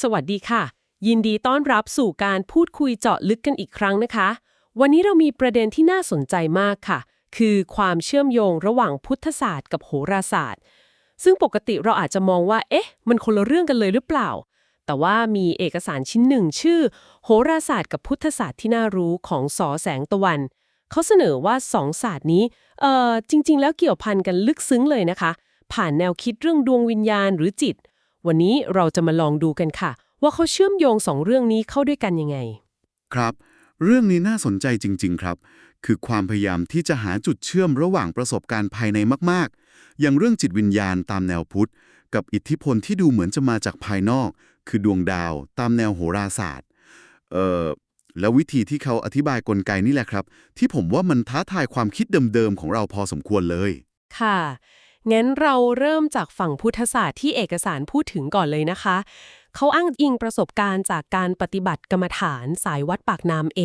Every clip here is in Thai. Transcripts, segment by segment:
สวัสดีค่ะ ยินดีต้อนรับสู่การพูดคุยเจาะลึกกันอีกครั้งนะคะ วันนี้เรามีประเด็นที่น่าสนใจมากค่ะ คือความเชื่อมโยงระหว่างพุทธศาสตร์กับโหราศาสตร์ ซึ่งปกติเราอาจจะมองว่า เอ๊ะ มันคนละเรื่องกันเลยหรือเปล่า แต่ว่ามีเอกสารชิ้นหนึ่งชื่อ โหราศาสตร์กับพุทธศาสตร์ที่น่ารู้ของสอแสงตะวัน เขาเสนอว่าสองศาสตร์นี้ เอ่อ จริง ๆ แล้วเกี่ยวพันกันลึกซึ้งเลยนะคะ ผ่านแนวคิดเรื่องดวงวิญญาณหรือจิต วันนี้เราจะมาลองดูกันค่ะ ว่าเขาเชื่อมโยงสองเรื่องนี้เข้าด้วยกันยังไง ครับ เรื่องนี้น่าสนใจจริง ๆ ครับ คือความพยายามที่จะหาจุดเชื่อมระหว่างประสบการณ์ภายในมาก ๆ อย่างเรื่องจิตวิญญาณตามแนวพุทธ กับอิทธิพลที่ดูเหมือนจะมาจากภายนอก คือดวงดาว ตามแนวโหราศาสตร์ เอ่อแล้ววิธีที่เขาอธิบายกลไกนี่แหละครับ ที่ผมว่ามันท้าทายความคิดเดิมๆของเราพอสมควรเลย ค่ะ งั้นเราเริ่มจากฝั่งพุทธศาสตร์ที่เอกสารพูดถึงก่อนเลยนะคะ เขาอ้างอิงประสบการณ์จากการปฏิบัติกรรมฐานสายวัดปากน้ำเอ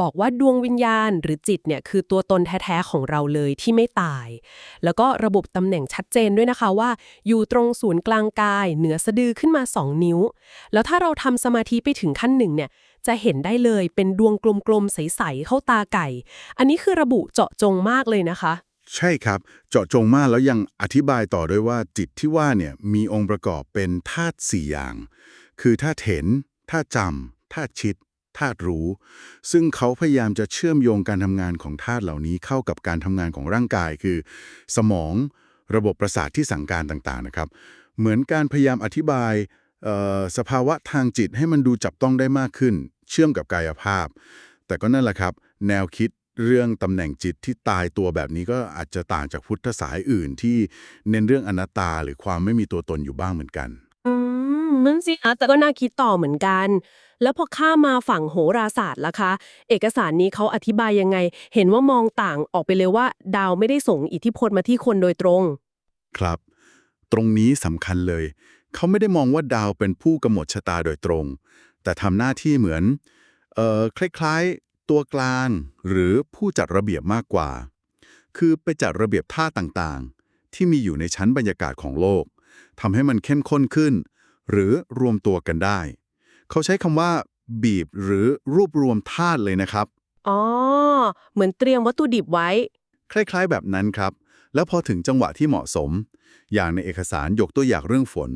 บอกว่าดวงวิญญาณหรือจิตเนี่ยคือตัวตนแท้ๆของเราเลยที่ไม่ตาย แล้วก็ระบุตำแหน่งชัดเจนด้วยนะคะว่า อยู่ตรงศูนย์กลางกาย เหนือสะดือขึ้นมา 2 นิ้ว แล้วถ้าเราทำสมาธิไปถึงขั้นหนึ่งเนี่ยจะเห็นได้เลยเป็นดวงกลมๆใสๆเข้าตาไก่ อันนี้คือระบุเจาะจงมากเลยนะคะ ใช่ครับ เจาะจงมากแล้วยังอธิบายต่อด้วยว่าจิตที่ว่าเนี่ยมีองค์ประกอบเป็นธาตุสี่อย่าง คือธาตุเห็นธาตุจำธาตุชิดธาตุรู้ ซึ่งเขาพยายามจะเชื่อมโยงการทำงานของธาตุเหล่านี้เข้ากับการทำงานของร่างกายคือ สมองระบบประสาทที่สั่งการต่างๆนะครับ เหมือนการพยายามอธิบายสภาวะทางจิตให้มันดูจับต้องได้มากขึ้น เชื่อมกับกายภาพ แต่ก็นั่นแหละครับ แนวคิด เรื่องตำแหน่งจิตที่ตายตัวแบบนี้ก็อาจจะต่างจากพุทธสายอื่นที่เน้นเรื่องอนัตตาหรือความไม่มีตัวตนอยู่บ้างเหมือนกัน อืมนั่นสิคะแต่ก็น่าคิดต่อเหมือนกัน แล้วพอข้ามมาฝั่งโหราศาสตร์ล่ะคะ เอกสารนี้เขาอธิบายยังไง เห็นว่ามองต่างออกไปเลยว่า ดาวไม่ได้ส่งอิทธิพลมาที่คนโดยตรง ครับ ตรงนี้สำคัญเลย เขาไม่ได้มองว่าดาวเป็นผู้กำหนดชะตาโดยตรง แต่ทำหน้าที่เหมือนเอ่อคล้ายๆ ตัวกลางหรือผู้จัดระเบียบมากกว่า คือไปจัดระเบียบท่าต่างๆ ที่มีอยู่ในชั้นบรรยากาศของโลกทำให้มันเข้มข้นขึ้น หรือรวมตัวกันได้ เขาใช้คำว่า บีบหรือรวบรวมธาตุเลยนะครับ อ๋อ เหมือนเตรียมวัตถุดิบไว้ คล้ายๆแบบนั้นครับ แล้วพอถึงจังหวะที่เหมาะสม อย่างในเอกสารยกตัวอย่างเรื่องฝน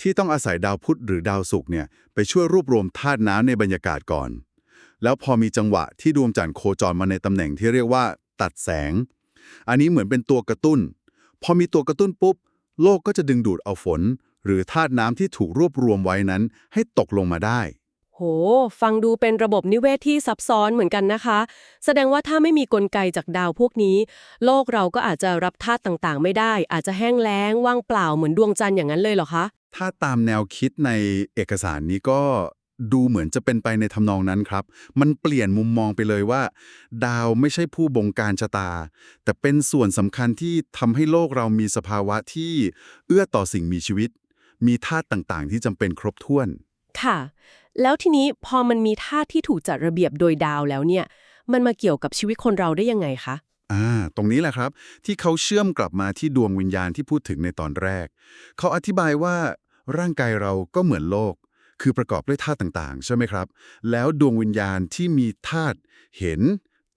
ที่ต้องอาศัยดาวพุธหรือดาวศุกร์เนี่ยไปช่วยรวบรวมธาตุน้ำในบรรยากาศก่อน แล้วพอมีจังหวะที่ดวงจันทร์โคจรมาในตำแหน่งที่เรียกว่าตัดแสง อันนี้เหมือนเป็นตัวกระตุ้น พอมีตัวกระตุ้นปุ๊บ โลกก็จะดึงดูดเอาฝน หรือธาตุน้ำที่ถูกรวบรวมไว้นั้น ให้ตกลงมาได้ โห ฟังดูเป็นระบบนิเวศที่ซับซ้อนเหมือนกันนะคะ แสดงว่าถ้าไม่มีกลไกจากดาวพวกนี้ โลกเราก็อาจจะรับธาตุต่างๆ ไม่ได้ อาจจะแห้งแล้งว่างเปล่าเหมือนดวงจันทร์อย่างนั้นเลยเหรอคะ ถ้าตามแนวคิดในเอกสารนี้ก็ ดูเหมือนจะเป็นไปในทำนองนั้นครับ มันเปลี่ยนมุมมองไปเลยว่า ดาวไม่ใช่ผู้บงการชะตา แต่เป็นส่วนสำคัญที่ทำให้โลกเรามีสภาวะที่เอื้อต่อสิ่งมีชีวิต มีธาตุต่างๆ ที่จำเป็นครบถ้วน ค่ะ แล้วทีนี้พอมันมีธาตุที่ถูกจัดระเบียบโดยดาวแล้วเนี่ย มันมาเกี่ยวกับชีวิตคนเราได้ยังไงคะอ่าตรงนี้แหละครับ ที่เขาเชื่อมกลับมาที่ดวงวิญญาณที่พูดถึงในตอนแรก เขาอธิบายว่าร่างกายเราก็เหมือนโลก คือประกอบด้วยธาตุต่างๆ ใช่ไหมครับ แล้วดวงวิญญาณที่มีธาตุเห็น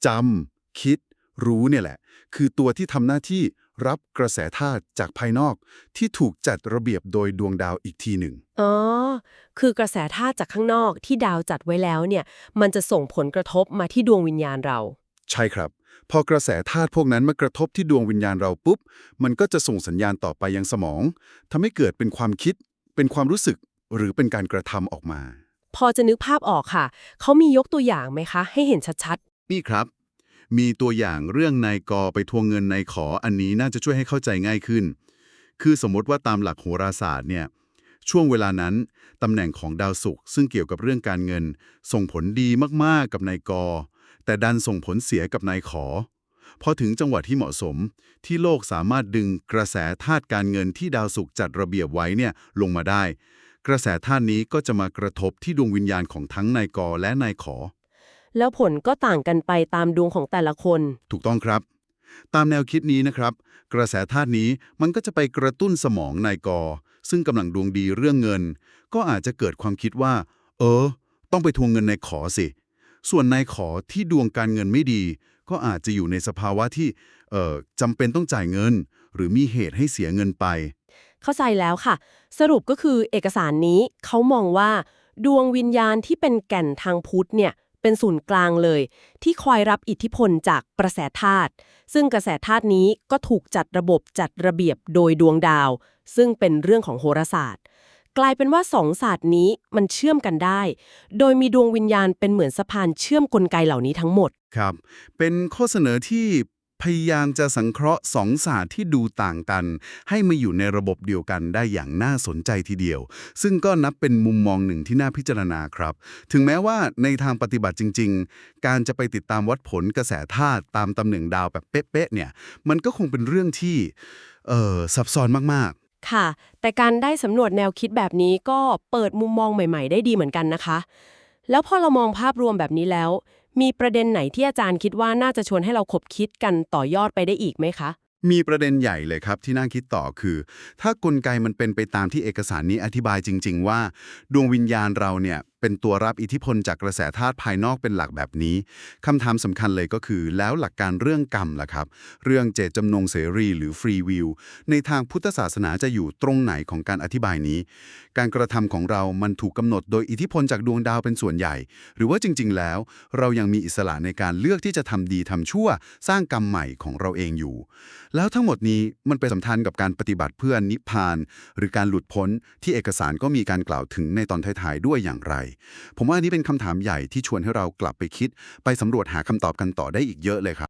จำคิด รู้เนี่ยแหละ คือตัวที่ทำหน้าที่รับกระแสธาตุจากภายนอกที่ถูกจัดระเบียบโดยดวงดาวอีกทีหนึ่ง อ๋อ คือกระแสธาตุจากข้างนอกที่ดาวจัดไว้แล้วเนี่ย มันจะส่งผลกระทบมาที่ดวงวิญญาณเรา ใช่ครับ พอกระแสธาตุพวกนั้นมากระทบที่ดวงวิญญาณเราปุ๊บ มันก็จะส่งสัญญาณต่อไปยังสมองทำให้เกิดเป็นความคิด เป็นความรู้สึก หรือเป็นการกระทำออกมา พอจะนึกภาพออกค่ะ เขามียกตัวอย่างไหมคะ ให้เห็นชัดนี่ครับ มีตัวอย่างเรื่องนายกไปทวงเงินนายขออันนี้น่าจะช่วยให้เข้าใจง่ายขึ้น คือสมมติว่าตามหลักโหราศาสตร์เนี่ยช่วงเวลานั้น ตำแหน่งของดาวศุกร์ซึ่งเกี่ยวกับเรื่องการเงิน ส่งผลดีมากๆกับนายก แต่ดันส่งผลเสียกับนายขอ พอถึงจังหวะที่เหมาะสม ที่โลกสามารถดึงกระแสธาตุการเงินที่ดาวศุกร์จัดระเบียบไว้เนี่ยลงมาได้ กระแสธาตุนี้ก็จะมากระทบที่ดวงวิญญาณของทั้งนายกและนายขอๆแล้วผลก็ต่างกันไปตามดวงของแต่ละคน ถูกต้องครับ ตามแนวคิดนี้นะครับ กระแสธาตุนี้มันก็จะไปกระตุ้นสมองนายก ซึ่งกำลังดวงดีเรื่องเงิน ก็อาจจะเกิดความคิดว่า เออ ต้องไปทวงเงินนายขอสิ ส่วนนายขอที่ดวงการเงินไม่ดี ก็อาจจะอยู่ในสภาวะที่เอ่อจำเป็นต้องจ่ายเงิน หรือมีเหตุให้เสียเงินไป เข้าใจแล้วค่ะ สรุปก็คือเอกสารนี้เขามองว่า ดวงวิญญาณที่เป็นแก่นทางพุทธเนี่ยเป็นศูนย์กลางเลย ที่คอยรับอิทธิพลจากกระแสธาตุซึ่งกระแสธาตุนี้ก็ถูกจัดระบบจัดระเบียบโดยดวงดาว ซึ่งเป็นเรื่องของโหราศาสตร์ กลายเป็นว่าสองศาสตร์นี้มันเชื่อมกันได้ โดยมีดวงวิญญาณเป็นเหมือนสะพานเชื่อมกลไกเหล่านี้ทั้งหมด ครับ เป็นข้อเสนอที่ พยายามจะสังเคราะห์สองศาสตร์ที่ดูต่างกัน ให้มาอยู่ในระบบเดียวกันได้อย่างน่าสนใจทีเดียว ซึ่งก็นับเป็นมุมมองหนึ่งที่น่าพิจารณาครับ ถึงแม้ว่าในทางปฏิบัติจริง ๆ การจะไปติดตามวัดผลกระแสธาตุตามตำแหน่งดาวแบบเป๊ะๆเนี่ย มันก็คงเป็นเรื่องที่เออซับซ้อนมากๆ ค่ะ แต่การได้สำรวจแนวคิดแบบนี้ก็เปิดมุมมองใหม่ ๆ ได้ดีเหมือนกันนะคะ แล้วพอเรามองภาพรวมแบบนี้แล้ว มีประเด็นไหนที่อาจารย์คิดว่าน่าจะชวนให้เราคบคิดกันต่อยอดไปได้อีกไหมคะ มีประเด็นใหญ่เลยครับที่น่าคิดต่อคือ ถ้ากลไกมันเป็นไปตามที่เอกสารนี้อธิบายจริง ๆ ว่า ดวงวิญญาณเราเนี่ยเป็นตัวรับอิทธิพลจากกระแสธาตุภายนอกเป็นหลักแบบนี้คำถามสำคัญเลยก็คือ แล้วหลักการเรื่องกรรมล่ะครับ เรื่องเจตจำนงเสรีหรือฟรีวิลในทางพุทธศาสนาจะอยู่ตรงไหนของการอธิบายนี้ การกระทำของเรามันถูกกำหนดโดยอิทธิพลจากดวงดาวเป็นส่วนใหญ่ หรือว่าจริง ๆ แล้ว เรายังมีอิสระในการเลือกที่จะทำดีทำชั่ว สร้างกรรมใหม่ของเราเองอยู่ แล้วทั้งหมดนี้มันไปสัมพันธ์กับการปฏิบัติเพื่อนิพพาน หรือการหลุดพ้นที่เอกสารก็มีการกล่าวถึงในตอนท้ายๆด้วยอย่างไรผมว่าอันนี้เป็นคำถามใหญ่ที่ชวนให้เรากลับไปคิด ไปสำรวจหาคำตอบกันต่อได้อีกเยอะเลยครับ